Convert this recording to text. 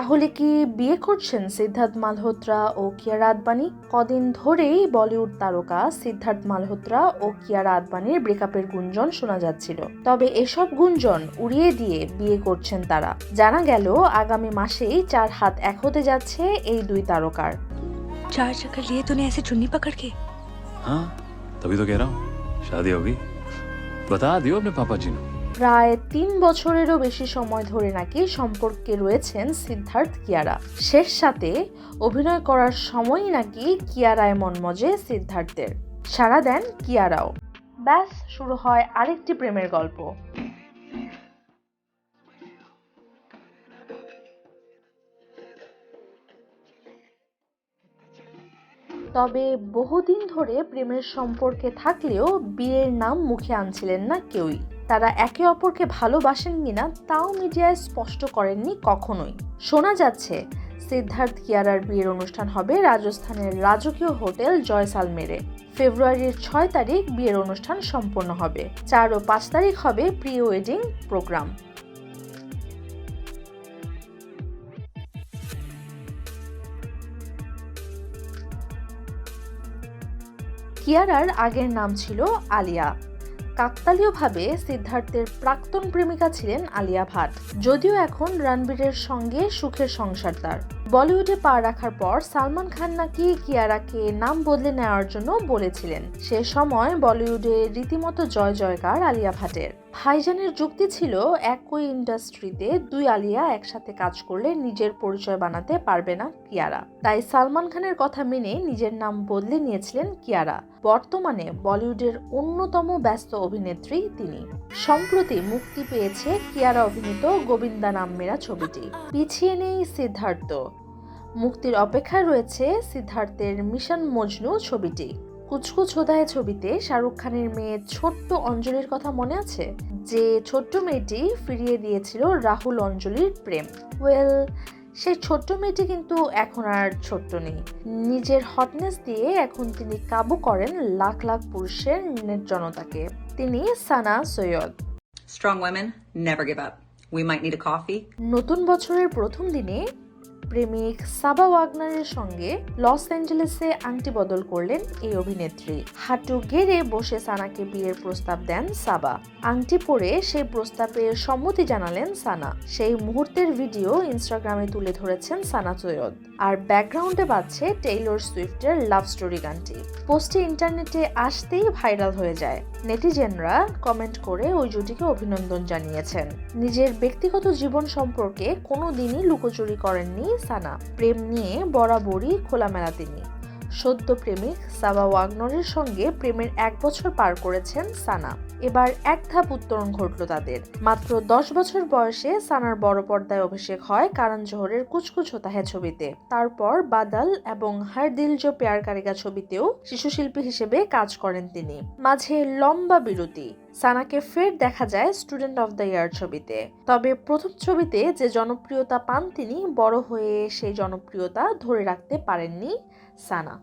তাহলে কি বিয়ে করছেন সিদ্ধার্থ মালহোত্রা ও কিয়ারা আদবানি কদিন ধরেই বলিউড তারকা সিদ্ধার্থ মালহোত্রা ও কিয়ারা আদবানির ব্রেকআপের গুঞ্জন শোনা যাচ্ছিল। তবে এসব গুঞ্জন উড়িয়ে দিয়ে বিয়ে করছেন তারা। জানা গেল আগামী মাসেই চার হাত এক হতে যাচ্ছে এই দুই তারকার। চার চাকা লিয়ে তুনে এসে চুন্নি পকড় কে হ্যাঁ তবে তো কে রাও শাদি হবি। বতা দিও আপনি পাপা প্রায় তিন বছরেরও বেশি সময় ধরে নাকি সম্পর্কে রয়েছেন সিদ্ধার্থ কিয়ারা। শেষ সাথে অভিনয় করার সময়ই নাকি কিয়ারায় মনমজে সিদ্ধার্থের। সাড়া দেন কিয়ারাও। ব্যাস, শুরু হয় আরেকটি প্রেমের গল্প। তবে বহুদিন ধরে প্রেমের সম্পর্কে থাকলেও বিয়ের নাম মুখে আনছিলেন না কেউই। তারা একে অপরকে ভালোবাসেন কিনা তাও মিডিয়ায় স্পষ্ট করেননি কখনোই। শোনা যাচ্ছে, সিদ্ধার্থ কিয়ারার বিয়ের অনুষ্ঠান হবে রাজস্থানের রাজকীয় হোটেল জয়সালমেরে। ফেব্রুয়ারির ছয় তারিখ বিয়ের অনুষ্ঠান সম্পন্ন হবে। চার ও পাঁচ তারিখ হবে প্রি ওয়েডিং প্রোগ্রাম। কিয়ারার আগের নাম ছিল আলিয়া। কাকতালীয়ভাবে সিদ্ধার্থের প্রাক্তন প্রেমিকা ছিলেন আলিয়া ভাট যদিও এখন রণবীরের সঙ্গে সুখের সংসার তার। বলিউডে পা রাখার পর সালমান খান নাকি কিয়ারাকে নাম বদলে নেওয়ার জন্য বলেছিলেন। সে সময় বলিউডে রীতিমতো জয় জয়কার আলিয়া ভাটের। ভাইজানের যুক্তি ছিল, একই ইন্ডাস্ট্রিতে দুই আলিয়া একসাথে কাজ করলে নিজের পরিচয় বানাতে পারবে না কিয়ারা। তাই সালমান খানের কথা মেনে নিজের নাম বদলে নিয়েছিলেন কিয়ারা। বর্তমানে বলিউডের অন্যতম ব্যস্ত অভিনেত্রী তিনি। সম্প্রতি মুক্তি পেয়েছে কিয়ারা অভিনীত গোবিন্দা নাম মেরা ছবিটি। পিছিয়ে নেই সিদ্ধার্থ। মুক্তির অপেক্ষায় রয়েছে সিদ্ধার্থের মিশন মজনু ছবিটি। কুচকুচ হোদায় ছবিতে শাহরুখ খানের মেয়ে ছোট্ট অঞ্জলির কথা মনে আছে? যে ছোট্ট মেয়েটি ফিরিয়ে দিয়েছিল রাহুল অঞ্জলির প্রেম। ওয়েল সেই ছোট্ট মেয়েটি কিন্তু এখন আর ছোট্ট নেই। নিজের হটনেস দিয়ে এখন তিনি কাবু করেন লাখ লাখ পুরুষের জনতাকে। তিনি Sana Syed. Strong women never give up. We might need a coffee. নতুন বছরের প্রথম দিনে প্রেমিক সাবা ওয়াগনারের সঙ্গে লস অ্যাঞ্জেলেসে আংটি বদল করলেন এই অভিনেত্রী। হাঁটু গেড়ে বসে সানাকে বিয়ের প্রস্তাব দেন সাবা। আংটি পরে সেই প্রস্তাবে সম্মতি জানালেন সানা। সেই মুহূর্তের ভিডিও ইনস্টাগ্রামে তুলে ধরেছেন সানা সৈয়দ। আর ব্যাকগ্রাউন্ডে বাজছে টেইলর সুইফটের লাভ স্টোরি গানটি। পোস্টটি ইন্টারনেটে আসতেই ভাইরাল হয়ে যায়। নেটিজেনরা কমেন্ট করে ওই জুটিকে অভিনন্দন জানিয়েছেন। নিজের ব্যক্তিগত জীবন সম্পর্কে কোনো দিনই লুকোচুরি করেননি সানা প্রেম নিয়ে বরাবরই খোলামেলা তিনি। সদ্য প্রেমিক সাবা ওয়াগনরের সঙ্গে প্রেমের এক বছর পার করেছেন সানা। এবার এক ধাপ উত্তরণ ঘটল তাদের। মাত্র দশ বছর বয়সে সানার বড় পর্দায় অভিষেক হয় কারণ জোহরের কুচকুচ হোতা ছবিতে। তারপর বাদাল এবং হার দিল জো প্যার কারিকা ছবিতেও শিশুশিল্পী হিসেবে কাজ করেন তিনি। মাঝে লম্বা বিরতি। সানাকে ফের দেখা যায় স্টুডেন্ট অফ দ্য ইয়ার ছবিতে। তবে প্রথম ছবিতে যে জনপ্রিয়তা পান তিনি, বড় হয়ে সেই জনপ্রিয়তা ধরে রাখতে পারেননি সানা।